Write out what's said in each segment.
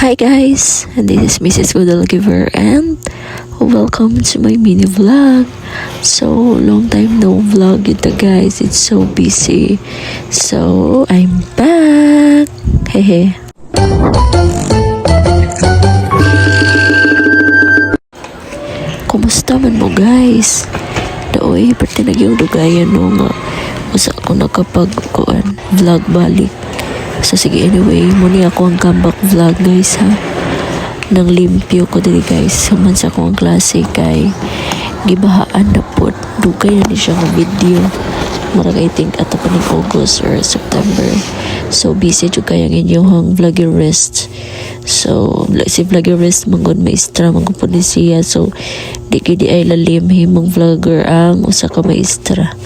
Hi guys, this is Mrs. Goodall Giver and welcome to my mini vlog. So, long time no vlog ito guys, it's so busy. So, I'm back! Hehe. Kumusta man mo guys? Daoy, pati nagyong dugayan no nga. Usa ako nakapag-kuan, vlog balik. So sige anyway, muni ako ang comeback vlog guys ha. Nang limpyo ko diri guys. Human sa akong klase kay gibahaan na po. Dugay na ni siya video. Murag I think ato pa ning August or September. So busy jud kay ang inyong vloggerist. So si vloggerist manggon maestra manggon po siya. So di di ay lalim himong vlogger ang usa ka maestra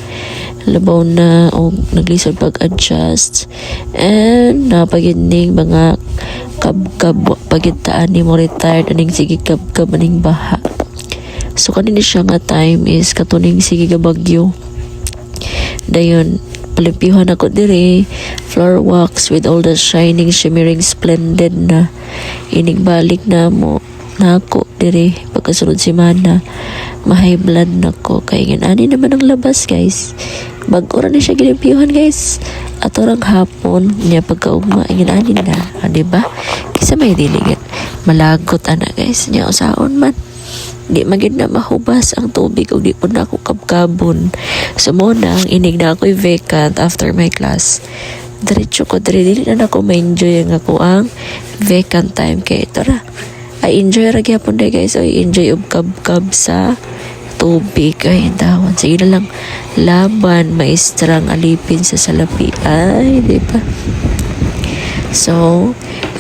labaw na o naglisod pag-adjust. And napagining mga kab-kab pagitaan ni mo retired aning sige kab-kab aning baha. So kanini siya nga time is katuning sige bagyo. Dayon palimpyuhan ako dire floor wax with all the shining shimmering splendid na inig balik na mo na ako dire pagkasunod si Mana mahay blood na ko kay ani naman ang labas guys bago ra ni siya gilimpyuhan guys. At orang hapon niya pagkaugma ingin ani na. Ah, di ba? Kisa may diligan malagot ana guys niya usaon man. Di magid na mahubas ang tubig ug di po na ako kabkabon so mo na ang inig na ako'y vacant after my class. Diretso ko dire dili na ako ma-enjoy ang ako ang vacant time kay ito ra. I enjoy ra gyapon day guys. I enjoy ug kab-kab sa tubig. Ay tawon sige na lang laban maestrang alipin sa salapi. Ay di ba? So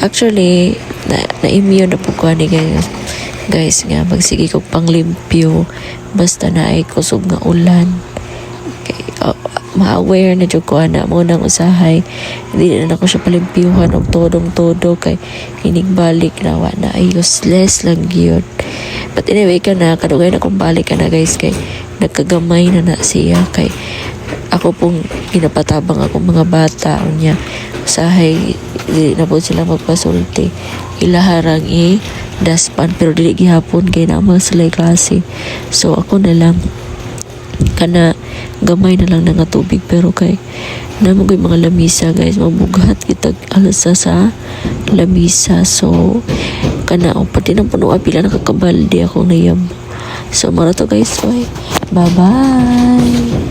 actually na, na-immune na po ko ni guys. Guys nga magsige kog panglimpyo basta na ay kusog nga ulan. Kay oh, ma-aware na jud ko ana mo nang usahay. Hindi na ako siya palimpyuhan og todong todo kay hinigbalik na wa na ay useless lang gyud but anyway ka na kadugay na kung balik ka na guys kay nagkagamay na na siya. Kay ako pong ginapatabang ako mga bata niya. Usahay di na po sila magpasulti. Ilaharang i daspan pero dili gihapon kay naman sila klase. So ako na lang. Kana gamay na lang na nga tubig pero kay namo mga lamisa guys. Mabugat kitag alasa sa lamisa. So kana o pati nang puno apila nakakabalde ako nayam so mara to guys. Bye. Bye